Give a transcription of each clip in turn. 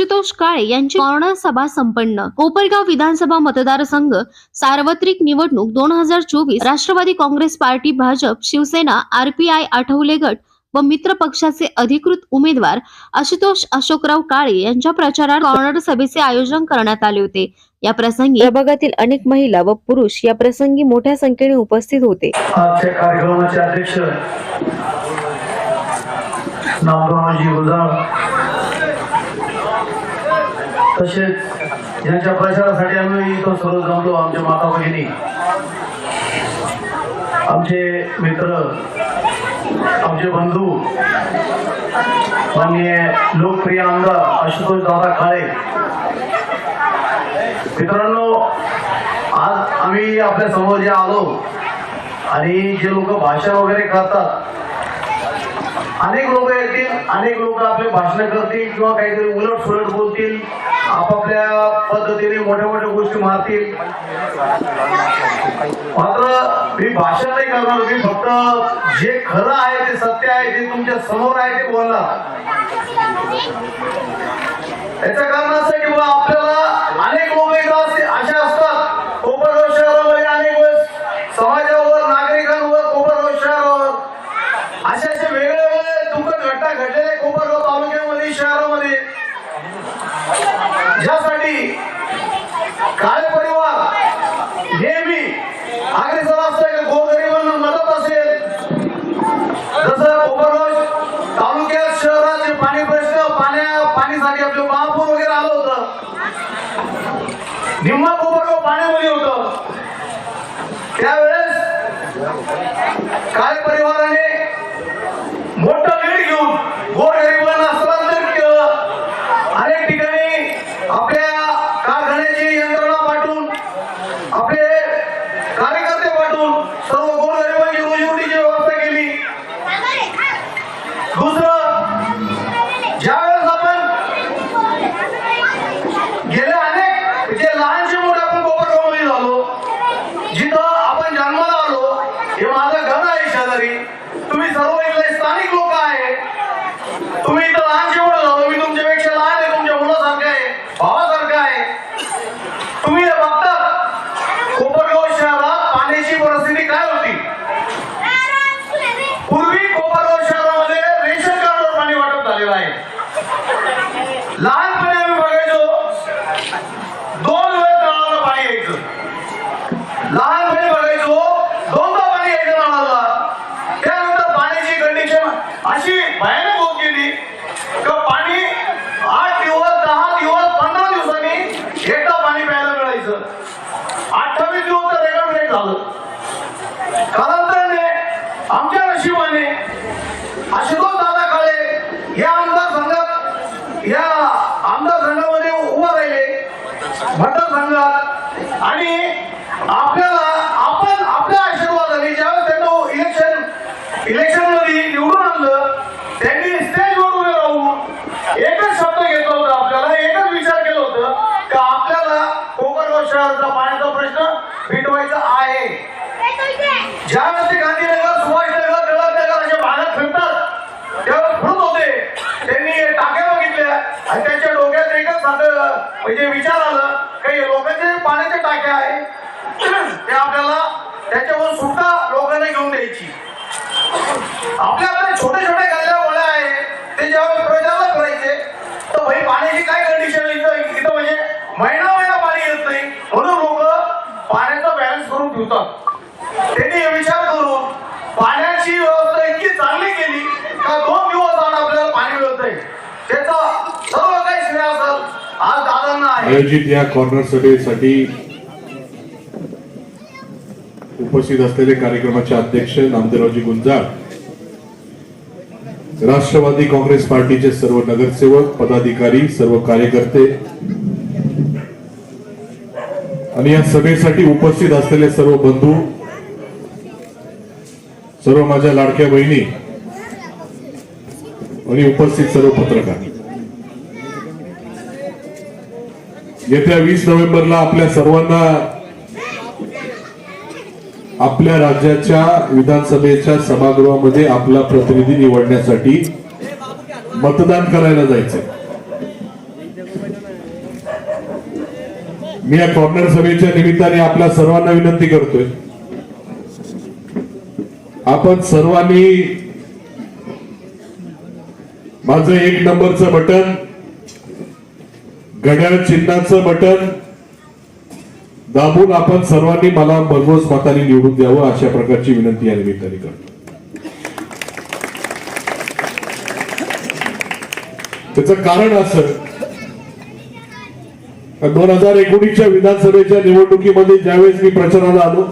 आशुतोष काळे यांची कॉर्नर सभा संपन्न. कोपरगाव विधानसभा मतदारसंघ सार्वत्रिक निवडणूक दोन हजार चोवीस. राष्ट्रवादी काँग्रेस पार्टी भाजप शिवसेना आरपीआय आठवले गट व मित्र पक्षाचे अधिकृत उमेदवार आशुतोष अशोकराव काळे यांच्या प्रचारात कॉर्नर सभेचे आयोजन करण्यात आले होते. या प्रसंगी प्रभागातील अनेक महिला व पुरुष या प्रसंगी मोठ्या संख्येने उपस्थित होते. कार्यक्रमाचे अध्यक्ष तसेच यांच्या प्रचारासाठी आम्ही इथं सर्व जमलो आमच्या माता भगिनी आमचे मित्र आमचे बंधू माननीय लोकप्रिय आमदार आशुतोष दादा काळे मित्रांनो आज आम्ही आपल्यासमोर जे आलो आणि जे लोक भाषण वगैरे करतात अनेक लोक येतील अनेक लोक आपले भाषण करतील किंवा काहीतरी उलट सुलट बोलतील. आपापल्या पद्धतीने मोठ्या मोठ्या गोष्टी मारतील. मात्र मी भाषण नाही करणार मी फक्त जे खरं आहे ते सत्य आहे ते तुमच्यासमोर आहे ते बोलणार. याचं कारण असं की बा आपल्याला अनेक लोक एकदा असे असतात. कोपरगाव शहरामध्ये अनेक वेळेस समाजावर नागरिकांवर कोपरगाव शहरावर असे असे वेगळे वेगळे दुःखद घटना घडलेल्या कोपरगाव तालुक्यामध्ये शहरामध्ये. ज्यासाठी काय परिवार? नेहमी अग्रेसर असतं का? गोरगरिबांना मदत असेल? जसं कोपरगाव तालुक्यात शहराचे पाणी प्रश्न पाण्या पाणीसाठी आपलं महापूर वगैरे आलं होतं. निम्मा कोपरगाव पाण्यामध्ये होत. त्यावेळेस काय परिवाराने मोठं लीड घेऊन गोरगरिबांना स्थलांतर केलं अनेक ठिकाणी आपल्या कारखान्याची यंत्रणा पाठवून आपले कार्यकर्ते पाठवून सर्व गोरगरिबांची रोजीरोटीची व्यवस्था केली. दुसरं ज्यावेळेस आपण गेले अनेक जे लहानशे मोठे आपण कोपरगावमध्ये झालो जिथं आपण जन्माला आलो हे माझं घर आहे शेजारी. तुम्ही सर्व इथले स्थानिक लोक आहे. तुम्ही इथं लहानशे मोठं झालो मी तुमच्यापेक्षा लहान आहे तुमच्या मुलासारखं आहे भावासारखं आहे. तुम्ही हे बघता कोपरगाव शहरात पाण्याची परिस्थिती काय होती पूर्वी कोपरगाव शहरामध्ये रेशन कार्डवर पाणी वाटप झालेलं आहे लहानपणी आम्ही बघायचो दोन वेळ नळाला पाणी यायचं. लहानपणी बघायचो दोनदा पाणी यायचं नळाला त्यानंतर पाण्याची कंडिशन अशी भयानक होत गेली का पाणी आठ दिवस दहा दिवस पंधरा दिवसांनी एकदा पाणी प्यायला मिळायचं. अठ्ठावीस दिवस तर रेकॉर्ड ब्रेक झालं. कालांतराने आमच्या नशिबाने आशुतोष दादा काळे या आमदार संघात या आमदार संघामध्ये उभा राहिले मतदारसंघात आणि आपल्याला आपण आपल्या आशीर्वादाने ज्यावेळेस त्यांना इलेक्शन इलेक्शनमध्ये निवडून आणलं त्यांनी स्टेजवर उभे राहून एकच शब्द घेतला होता आपल्याला एकच विचार केला होता का आपल्याला कोपरगाव शहराचा पाण्याचा प्रश्न मिटवायचा आहे. ज्यावेळेस ते गांधीनगर सुभाषनगर टिळकनगर अशा भागात फिरतात त्यावेळेस फिरत होते. त्यांनी टाक्या बघितल्या आणि त्यांच्या डोक्यात एकच साधं म्हणजे विचार आला काही लोकांचे पाण्याच्या टाक्या आहे ते आपल्याला त्याच्यावर सुद्धा लोकांना घेऊन द्यायची. आपल्याकडे छोटे छोटे गल्ल्या गोळ्या आहे. ते जेव्हा प्रचाराला करायचे तर भाई पाण्याची काय कंडिशन इथं? इथं म्हणजे महिना महिना पाणी येत नाही. म्हणून लोक पाण्याचा बॅलन्स करून ठेवतात त्यांनी विचार करून पाण्याची व्यवस्था इतकी चांगली केली का दोन दिवस आड आपल्याला पाणी मिळतंय त्याचा सर्व काही श्रेय असेल. आज दादांना आयोजित या कॉर्नर सभेसाठी उपस्थित असलेले कार्यक्रमाचे अध्यक्ष नामदेवरावजी गुंजाळ राष्ट्रवादी काँग्रेस पार्टीचे सर्व नगरसेवक पदाधिकारी सर्व कार्यकर्ते आणि या सभेसाठी उपस्थित असलेले सर्व बंधू सर्व माझ्या लाडक्या बहिणी आणि उपस्थित सर्व पत्रकार. येत्या वीस नोव्हेंबरला आपल्या सर्वांना आपल्या राज्याच्या विधानसभेच्या सभागृहामध्ये आपला प्रतिनिधी निवडण्यासाठी मतदान करायला जायचंय. मी या कॉर्नर सभेच्या निमित्ताने आपल्या सर्वांना विनंती करतोय. आपण सर्वांनी माझं एक नंबरचं बटन घड्याळ चिन्हाचं बटन दाबून आपण सर्वांनी मला भरघोस मताने निवडून द्यावं अशा प्रकारची विनंती या निमित्ताने करतो. त्याचं कारण असं दोन हजार एकोणीसच्या विधानसभेच्या निवडणुकीमध्ये ज्यावेळेस मी प्रचाराला आलो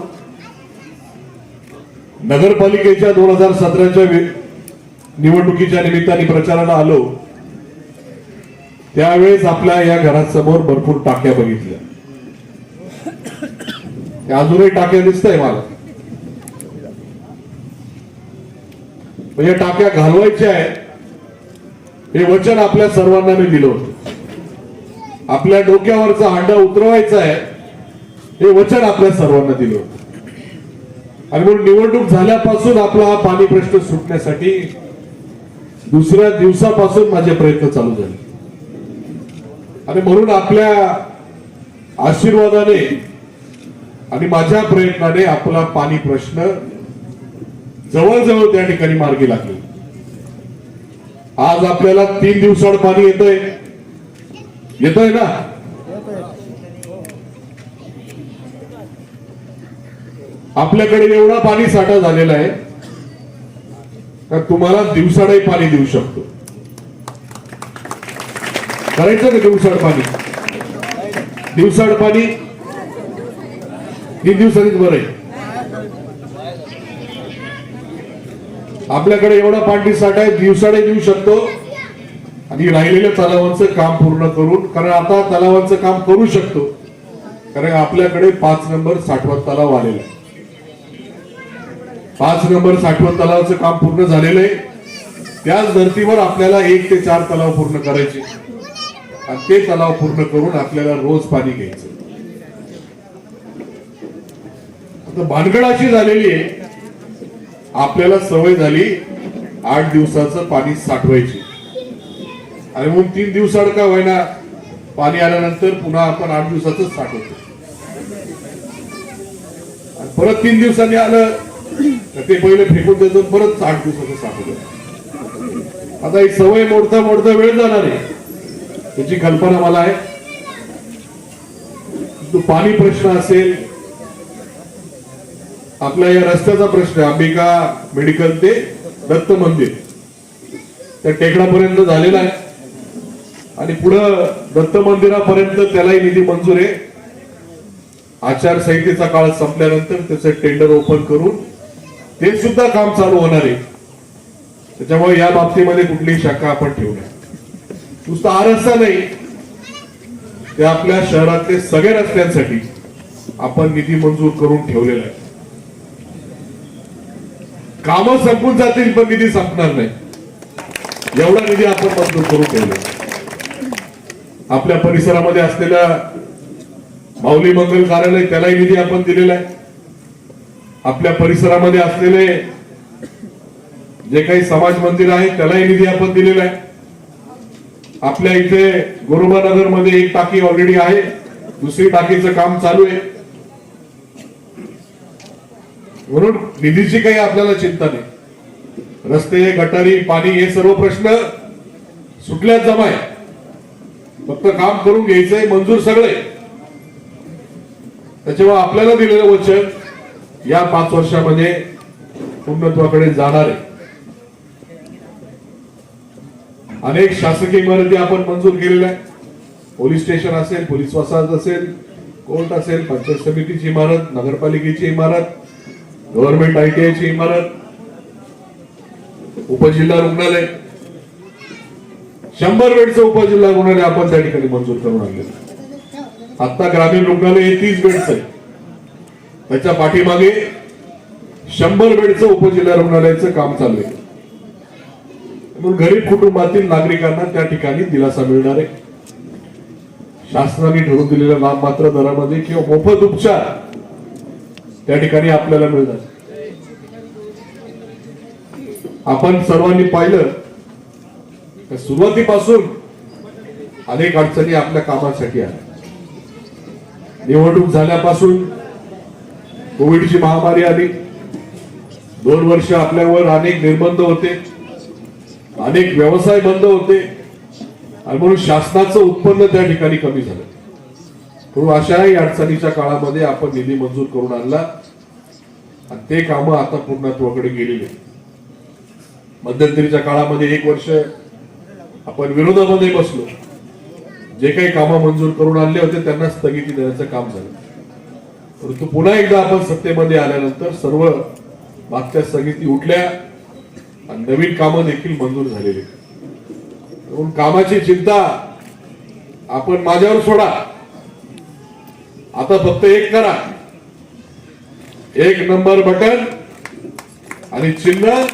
नगरपालिकेच्या दोन हजार सतराच्या निवडणुकीच्या निमित्ताने प्रचाराला आलो त्यावेळेस आपल्या या घरासमोर भरपूर टाक्या बघितल्या. अजूनही टाक्या दिसतंय मला. म्हणजे या टाक्या घालवायच्या आहे. हे वचन आपल्या सर्वांना मी दिलं होतं. आपल्या डोक्यावरचा हांडा उतरवायचा आहे. हे वचन आपल्या सर्वांना दिलं होतं. आणि म्हणून निवडणूक झाल्यापासून आपला हा पाणी प्रश्न सुटण्यासाठी दुसऱ्या दिवसापासून माझे प्रयत्न चालू झाले. आणि म्हणून आपल्या आशीर्वादाने आणि माझ्या प्रयत्नाने आपला पाणी प्रश्न जवळजवळ त्या ठिकाणी मार्गी लागले. आज आपल्याला तीन दिवसाड पाणी येतंय. येतोय ना? आपल्याकडे एवढा पाणी साठा झालेला आहे का तुम्हाला दिवसाडही पाणी देऊ शकतो. करायचं का दिवसाड पाणी? दिवसाड पाणी? तीन दिवसांनीच बरं आहे. आपल्याकडे एवढा पाणी साठा आहे दिवसाडे देऊ शकतो. आणि राहिलेल्या तलावांचं काम पूर्ण करून कारण आता तलावांचं काम करू शकतो. कारण आपल्याकडे पाच नंबर साठवत तलाव आलेला आहे. पाच नंबर साठवत तलावाचं काम पूर्ण झालेलं आहे. त्याच धर्तीवर आपल्याला एक ते चार तलाव पूर्ण करायचे. आणि ते तलाव पूर्ण करून आपल्याला रोज पाणी घ्यायचं. आता भानगड अशी झालेली आहे. आपल्याला सवय झाली आठ दिवसाचं पाणी साठवायची. आणि म्हणून तीन दिवसाड का व्हायना पाणी आल्यानंतर पुन्हा आपण आठ दिवसाच साठवतो. आणि परत तीन दिवसांनी आलं तर ते पहिले फेकून द्यायचं परत आठ दिवसाचं साठवतो. आता ही सवय मोडता मोडता वेळ जाणार आहे. त्याची कल्पना मला आहे. तो पाणी प्रश्न असेल आपल्या या रस्त्याचा प्रश्न आहे. अंबिका मेडिकल ते दत्त मंदिर. त्या टेकडापर्यंत झालेला आहे. आणि पुढं दत्त मंदिरापर्यंत त्यालाही निधी मंजूर आहे. आचारसंहितेचा काळ संपल्यानंतर त्याचं टेंडर ओपन करून ते सुद्धा काम चालू होणार आहे. त्याच्यामुळे या बाबतीमध्ये कुठलीही शंका आपण ठेवू नये. नुसता आरसा नाही. ते आपल्या शहरातले सगळ्या रस्त्यांसाठी आपण निधी मंजूर करून ठेवलेला आहे. कामं संपून जातील पण निधी संपणार नाही. एवढा निधी आपण मंजूर करू केला आपल्या परिसरामध्ये असलेल्या माऊली मंगल कार्यालय त्यालाही निधी आपण दिलेला आहे. आपल्या परिसरामध्ये असलेले जे काही समाज मंदिर आहे त्यालाही निधी आपण दिलेला आहे. आपल्या इथे गुरुबानगरमध्ये एक टाकी ऑलरेडी आहे. दुसरी टाकीचं काम चालू आहे. म्हणून निधीची काही आपल्याला चिंता नाही. रस्ते गटारी पाणी हे सर्व प्रश्न सुटल्यात जमाय. फक्त काम करून घ्यायचंय मंजूर सगळे. त्याच्यामुळे आपल्याला दिलेलं वचन या पाच वर्षामध्ये पूर्णत्वाकडे जाणार आहे. अनेक शासकीय इमारती आपण मंजूर केलेल्या आहे पोलीस स्टेशन असेल पोलीस वसाहत असेल कोर्ट असेल पंचायत समितीची इमारत नगरपालिकेची इमारत गव्हर्नमेंट आयटीआयची इमारत उपजिल्हा रुग्णालय. शंभर बेडचं उपजिल्हा रुग्णालय आपण त्या ठिकाणी मंजूर करून आणलेलं आता ग्रामीण रुग्णालय तीस बेडचं आहे. त्याच्या पाठीमागे शंभर बेडचं उपजिल्हा रुग्णालयाचं काम चालू आहे म्हणून गरीब कुटुंबातील नागरिकांना त्या ठिकाणी दिलासा मिळणार आहे. शासनाने ठरवून दिलेल्या नाममात्र दरामध्ये किंवा मोफत उपचार त्या ठिकाणी आपल्याला मिळतात आपण सर्वांनी पाहिलं तर सुरुवातीपासून अनेक अडचणी आपल्या कामासाठी आल्या. निवडणूक झाल्यापासून कोविडची महामारी आली. दोन वर्ष आपल्यावर अनेक निर्बंध होते अनेक व्यवसाय बंद होते. आणि म्हणून शासनाचं उत्पन्न त्या ठिकाणी कमी झालं. म्हणून अशाही अडचणीच्या काळामध्ये आपण निधी मंजूर करून आणला. आणि ते कामं आता पूर्णत्वाकडे गेलेली आहेत. मध्यंतरीच्या काळामध्ये एक वर्ष आपण विरोधामध्ये बसलो. जे काही कामं मंजूर करून आणले होते त्यांना स्थगिती देण्याचं काम झालं. परंतु पुन्हा एकदा आपण सत्तेमध्ये आल्यानंतर सर्व मागच्या स्थगिती उठल्या आणि नवीन कामं देखील मंजूर झालेली म्हणून कामाची चिंता आपण माझ्यावर सोडा. आता फक्त एक करा. एक नंबर बटन आणि चिन्ह.